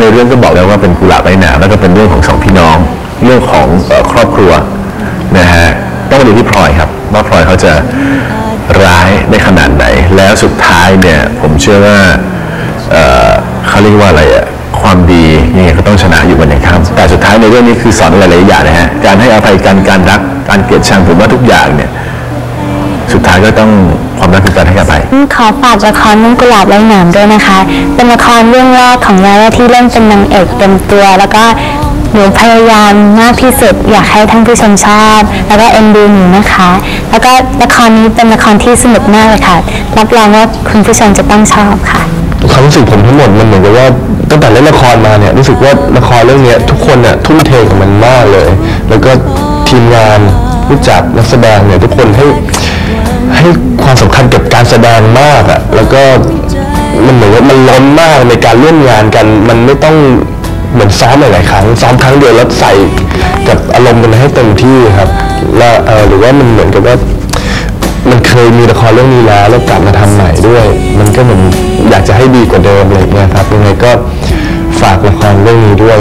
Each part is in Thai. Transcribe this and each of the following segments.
ในเรื่องก็บอกแล้วว่าเป็นกุหลาบไร้หนามแล้วก็เป็นเรื่องของสองพี่น้อง เรื่องของครอบครัวนะฮะต้องมาดูที่พลอยครับว่าพลอยเขาจะร้ายได้ขนาดไหน แล้วสุดท้ายเนี่ยผมเชื่อว่าเขาเรียกว่าอะไรอะความดียังไงก็ต้องชนะอยู่บนในค่ำแต่สุดท้ายในเรื่องนี้คือสอนอะไรหลายๆอย่างนะฮะการให้อภัยกันการรักการเกลียดชังผมว่าทุกอย่างเนี่ยสุดท้ายก็ต้องความรักคือการ ขอฝากละครเรื่องกุหลาบไร้หนามด้วยนะคะ เป็นละครเรื่องแรกของยาที่เล่นเป็นนางเอกเต็มตัว แล้วก็หนูพยายามมากที่สุดอยากให้ท่านผู้ชมชอบ แล้วก็เอ็นดูหนูนะคะ แล้วก็ละครนี้เป็นละครที่สนุกมากเลยค่ะ รับรองว่าคุณผู้ชมจะต้องชอบค่ะความรู้สึกผมทั้งหมดมันเหมือนกับว่าตั้งแต่เล่นละครมาเนี่ยรู้สึกว่าละครเรื่องนี้ทุกคนเนี่ยทุ่มเทกับมันมากเลย แล้วก็ทีมงานผู้จัดนักแสดงเนี่ยทุกคนให้ให้ความสำคัญกับ การแสดงมากอะแล้วก็มันเหมือนว่ามันล้นมากในการร่วมงานกัน มันไม่ต้องเหมือนซ้อมหลายๆครั้งซ้อมครั้งเดียวแล้วใส่กับอารมณ์มันให้เต็มที่ครับแล้วเออหรือว่ามันเหมือนกับว่ามันเคยมีละครเรื่องนี้แล้วแล้วกลับมาทำใหม่ด้วย มันก็เหมือนอยากจะให้ดีกว่าเดิมอะไรอย่างเงี้ยครับยังไงก็ฝากละครเรื่องนี้ด้วย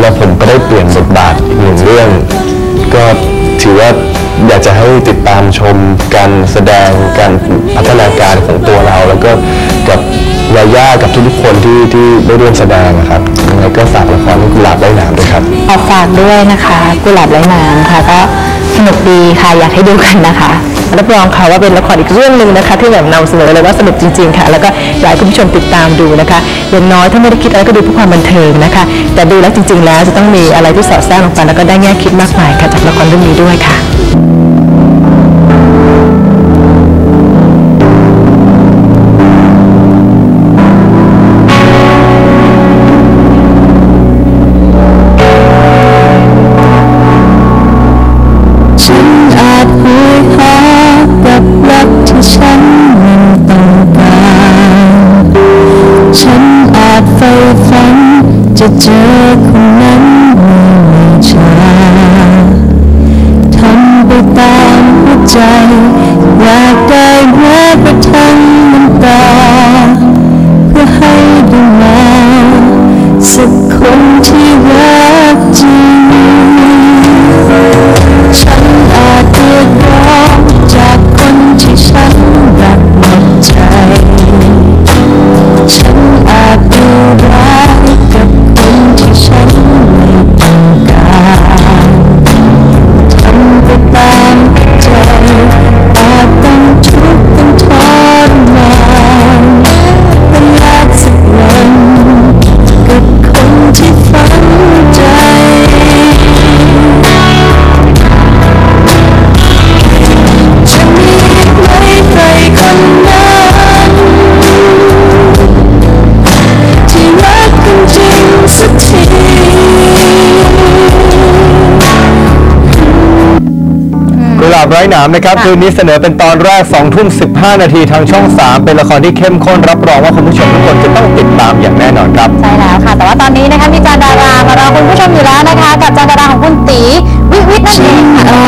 แล้วผมก็ได้เปลี่ยนบทบาทอีกหนึ่งเรื่อง ถือว่าอยากจะให้ติดตามชมการแสดงการพัฒนาการของตัวเรา แล้วก็กับยาย่ากับทุกๆคนที่ที่ได้ร่วมแสดงนะครับยังไงก็ฝากละครกุหลาบไร้หนามด้วยครับขอฝากด้วยนะคะ กุหลาบไร้น้ำค่ะก็สนุกดีค่ะอยากให้ดูกันนะคะ รับรองค่ะว่าเป็นละครอีกเรื่องหนึ่งนะคะ ที่แบบนำเสนอเลยว่าสนุกจริงๆค่ะ แล้วก็อยากให้คุณผู้ชมติดตามดูนะคะอย่างน้อยถ้าไม่ได้คิดอะไรก็ดูเพื่อความบันเทิงนะคะ แต่ดูแล้วจริงๆ แล้วจะต้องมีอะไรที่สอดแทรกลงไปแล้วก็ได้แง่คิดมากมายค่ะจากละครเรื่องนี้ด้วยค่ะ จะเจอคนนั้นมื่อไม่ช้าทำไปตามหัวใจ อยากได้แม้กระทั่งน้ำตา เพื่อให้ได้มาสักคนที่รักจริง หลาบไร้หนามนะครับคืนนี้เสนอเป็นตอนแรก2ทุ่ม15 นาทีทางช่อง 3 เป็นละครที่เข้มข้นรับรองว่าคุณผู้ชมทุกคนจะต้องติดตามอย่างแน่นอนครับใช่แล้วค่ะ แต่ว่าตอนนี้นะคะมีจานดารามารอคุณผู้ชมอยู่แล้วนะคะ กับจานดาราของคุณตีวิวิทย์นั่นเองค่ะ